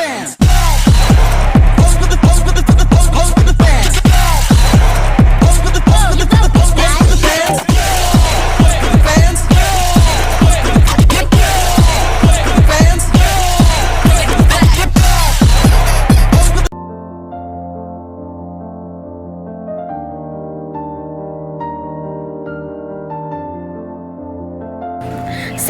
bands.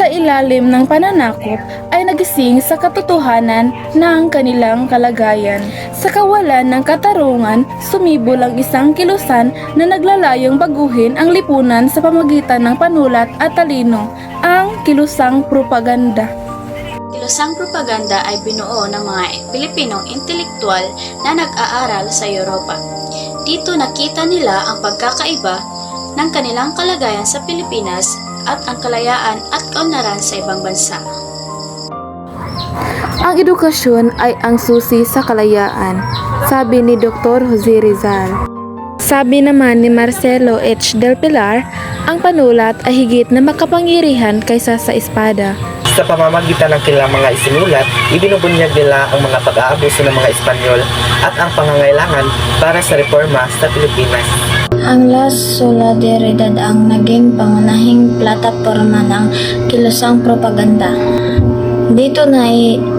Sa ilalim ng pananakop ay nagising sa katotohanan ng kanilang kalagayan. Sa kawalan ng katarungan, sumibol ang isang kilusan na naglalayong baguhin ang lipunan sa pamagitan ng panulat at talino, ang kilusang propaganda. Kilusang propaganda ay binuo ng mga Pilipinong intelektual na nag-aaral sa Europa. Dito nakita nila ang pagkakaiba ng kanilang kalagayan sa Pilipinas at ang kalayaan at kaunlaran sa ibang bansa. Ang edukasyon ay ang susi sa kalayaan, sabi ni Dr. Jose Rizal. Sabi naman ni Marcelo H. Del Pilar, ang panulat ay higit na makapangyarihan kaysa sa espada. Sa pamamagitan ng kanilang mga isinulat, ibinubunyag nila ang mga pag-aabuso ng mga Espanyol at ang pangangailangan para sa reforma sa Pilipinas. Ang La Solidaridad ang naging pangunahing plataporma ng kilusang propaganda. Dito na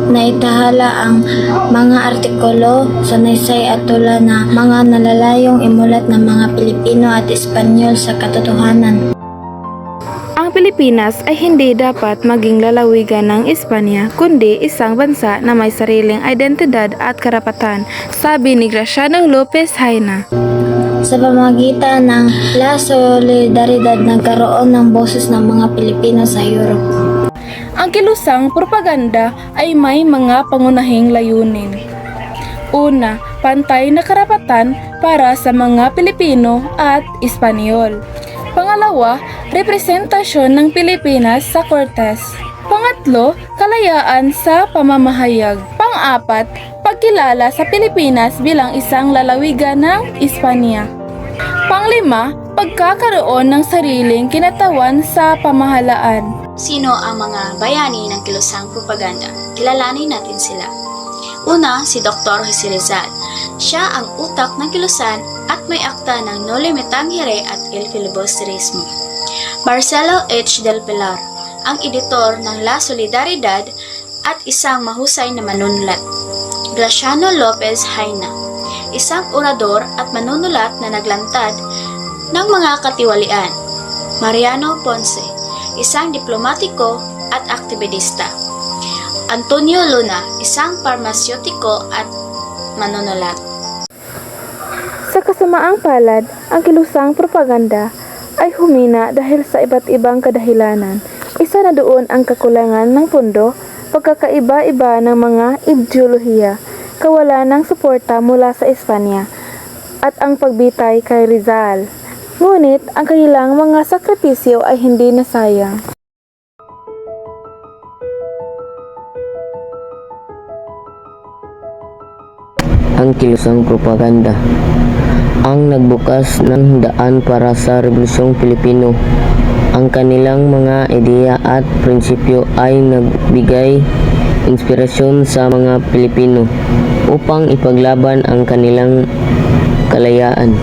naitahala ang mga artikulo, sanaysay at tula na mga nalalayong imulat ng mga Pilipino at Espanyol sa katotohanan. Ang Pilipinas ay hindi dapat maging lalawigan ng Espanya, kundi isang bansa na may sariling identidad at karapatan, sabi ni Graciano Lopez Haina. Sa pamagitan ng La Solidaridad nagkaroon ng boses ng mga Pilipino sa Europe. Ang kilusang propaganda ay may mga pangunahing layunin. Una, pantay na karapatan para sa mga Pilipino at Espanyol. Pangalawa, representasyon ng Pilipinas sa Cortes. Pangatlo, kalayaan sa pamamahayag. Pang-apat, pagkilala sa Pilipinas bilang isang lalawigan ng Espanya. Panglima, pagkakaroon ng sariling kinatawan sa pamahalaan. Sino ang mga bayani ng kilusang propaganda? Kilalanin natin sila. Una, si Dr. Jose Rizal. Siya ang utak ng kilusan at may akta ng Noli Me Tangere at El Filibusterismo. Marcelo H. Del Pilar, ang editor ng La Solidaridad at isang mahusay na manunulat. Graciano Lopez Haina, isang orador at manunulat na naglantad ng mga katiwalian. Mariano Ponce, isang diplomatiko at aktivista. Antonio Luna, isang parmasyotiko at manunulat. Sa kasamaang palad, ang kilusang propaganda ay humina dahil sa iba't ibang kadahilanan. Isa na doon ang kakulangan ng pundo, pagkakaiba-iba ng mga ideolohiya, kawalan ng suporta mula sa Espanya, at ang pagbitay kay Rizal. Ngunit ang kanilang mga sakripisyo ay hindi nasayang. ang kilusang propaganda ang nagbukas ng daan para sa Revolusyong Pilipino. Ang kanilang mga ideya at prinsipyo ay nagbigay inspirasyon sa mga Pilipino upang ipaglaban ang kanilang kalayaan.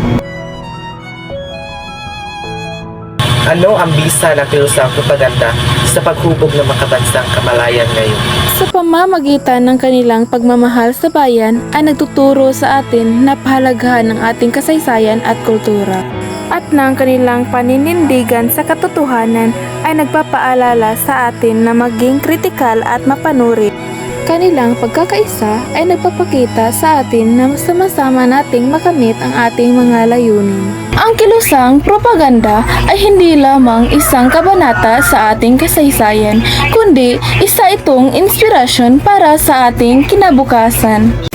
Ano ang bisa ng kilusang propaganda sa paghubog ng makabansang kamalayan ngayon? Sa pamamagitan ng kanilang pagmamahal sa bayan ay nagtuturo sa atin na pahalagahan ng ating kasaysayan at kultura. At ng kanilang paninindigan sa katotohanan ay nagpapaalala sa atin na maging kritikal at mapanuri. Kanilang pagkakaisa ay nagpapakita sa atin na sama-sama nating makamit ang ating mga layunin. Ang kilusang propaganda ay hindi lamang isang kabanata sa ating kasaysayan, kundi isa itong inspirasyon para sa ating kinabukasan.